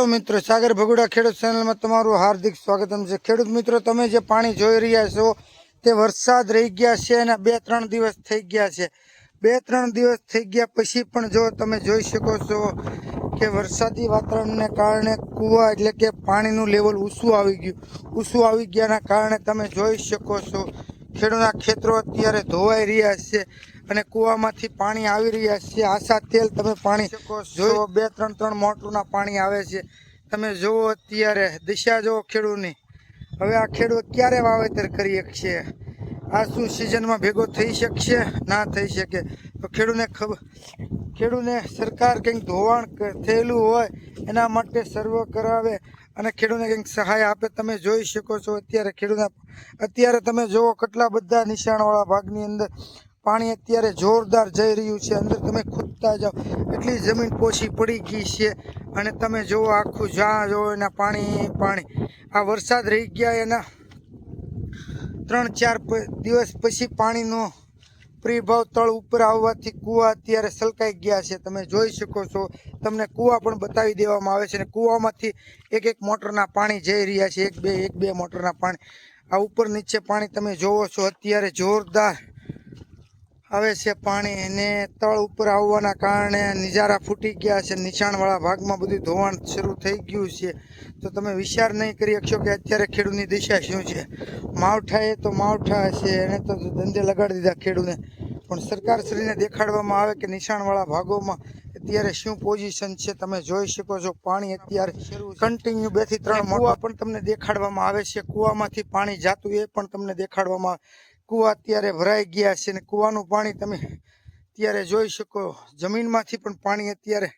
Hello મિત્રો, સાગર ભગુડા ખેડૂત ચેનલમાં તમારું હાર્દિક સ્વાગતમ છે. ખેડૂત મિત્રો, તમે જે પાણી જોઈ રહ્યા છો, તે વરસાદ રહી ગયા છે અને બે ત્રણ દિવસ થઈ ગયા છે. બે ત્રણ દિવસ થઈ ગયા પછી પણ જો તમે જોઈ શકો છો કે વરસાદી વાતાવરણને કારણે કૂવા એટલે કે પાણીનું લેવલ ઊંચું આવી ગયું. ઊંચું આવી ગયાના કારણે તમે જોઈ શકો છો, ખેડૂતના ખેતરો અત્યારે ધોવાઈ રહ્યા છે. અને કૂવામાંથી પાણી આવી રહ્યા છે. આશા તેલ તમે પાણી જોવો બે ત્રણ ત્રણ મોટરના પાણી આવે છે. તમે જુઓ અત્યારે દિશા જુઓ ખેડૂતની. હવે આ ખેડૂત ક્યારે વાવેતર કરી શકશે? આ શું સિઝનમાં ભેગો થઈ શકશે? ના થઈ શકે. તો ખેડૂને ખબર ખેડૂને સરકાર કંઈક ધોવાણ થયેલું હોય એના માટે સર્વે કરાવે અને ખેડૂતને કંઈક સહાય આપે. તમે જોઈ શકો છો અત્યારે ખેડૂતના અત્યારે તમે જુઓ કેટલા બધા નિશાણવાળા ભાગની અંદર પાણી અત્યારે જોરદાર જઈ રહ્યું છે. અંદર તમે ખૂદતા જાઓ. એટલી જમીન પોછી પડી ગઈ છે. અને તમે જુઓ આખું જ્યાં જુઓ એના પાણી પાણી. આ વરસાદ રહી ગયા એના ત્રણ, ચાર દિવસ પછી પાણીનો પ્રિભાવ તળ ઉપર આવવાથી કૂવા અત્યારે સલકાઈ ગયા છે. તમે જોઈ શકો છો. તમને કૂવા પણ બતાવી દેવામાં આવે છે અને કૂવામાંથી એક એક મોટરના પાણી જઈ રહ્યા છે. એક બે એક બે મોટરના પાણી. આ ઉપર નીચે પાણી તમે જોવો છો. અત્યારે જોરદાર આવે છે પાણી. ને તળ ઉપર આવવાના કારણે નિજારા ફૂટી ગયા છે. નીચાણવાળા ભાગમાં બધું ધોવાણ શરૂ થઈ ગયું છે. તો તમે વિચાર નહીં કરી શકશો કે અત્યારે ખેડૂતની દિશા શું છે. માવઠા એ તો માવઠા છે. એને તો ધંધે લગાડી દીધા ખેડૂતને પણ સરકારશ્રીને દેખાડવામાં આવે કે નિશાણવાળા ભાગોમાં અત્યારે શું પોઝિશન છે તમે જોઈ શકો છો. પાણી અત્યારે કન્ટિન્યુ બેથી ત્રણ કુવા પણ તમને દેખાડવામાં આવે છે. કૂવામાંથી પાણી જાતું એ પણ તમને દેખાડવામાં આવે કૂવા અત્યારે ભરાઈ ગયા છે ને કૂવાનું પાણી તમે અત્યારે જોઈ શકો. જમીનમાંથી પણ પાણી અત્યારે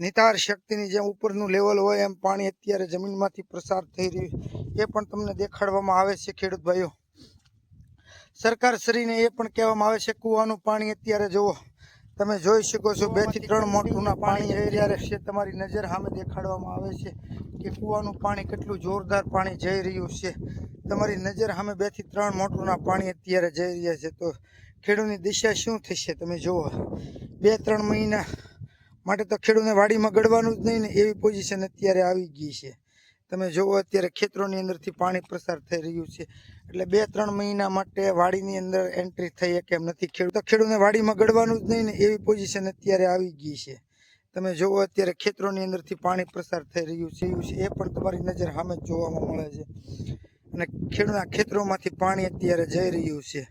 નિતાર શક્તિની જેમ ઉપરનું લેવલ હોય એમ પાણી અત્યારે જમીનમાંથી પ્રસાર થઈ રહ્યું એ પણ તમને દેખાડવામાં આવે છે ખેડૂત ભાઈઓ. સરકાર શ્રીને એ પણ કહેવામાં આવે છે કૂવાનું પાણી અત્યારે જુઓ. તમે જોઈ શકો છો બેથી ત્રણ મોટુંના પાણી અત્યારે છે. તમારી નજર સામે દેખાડવામાં આવે છે કે કૂવાનું પાણી કેટલું જોરદાર પાણી જઈ રહ્યું છે. તમારી નજર સામે બેથી ત્રણ મોટરના પાણી અત્યારે જઈ રહ્યા છે. તો ખેડૂતની દિશા શું થશે તમે જુઓ. બે ત્રણ મહિના માટે તો ખેડૂતને વાડીમાં ગળવાનું જ નહીં ને એવી પોઝિશન અત્યારે આવી ગઈ છે. તમે જુઓ અત્યારે ખેતરોની અંદરથી પાણી પ્રસાર થઈ રહ્યું છે. એટલે બે ત્રણ મહિના માટે વાડીની અંદર એન્ટ્રી થઈ શકે એમ નથી ખેડૂત. ખેડૂતને વાડીમાં ગળવાનું જ નહીં ને એવી પોઝિશન અત્યારે આવી ગઈ છે. તમે જુઓ અત્યારે ખેતરોની અંદરથી પાણી પ્રસાર થઈ રહ્યું છે. એ પણ તમારી નજર સામે જોવામાં મળે છે. અને ખેડૂતના ખેતરોમાંથી પાણી અત્યારે જઈ રહ્યું છે.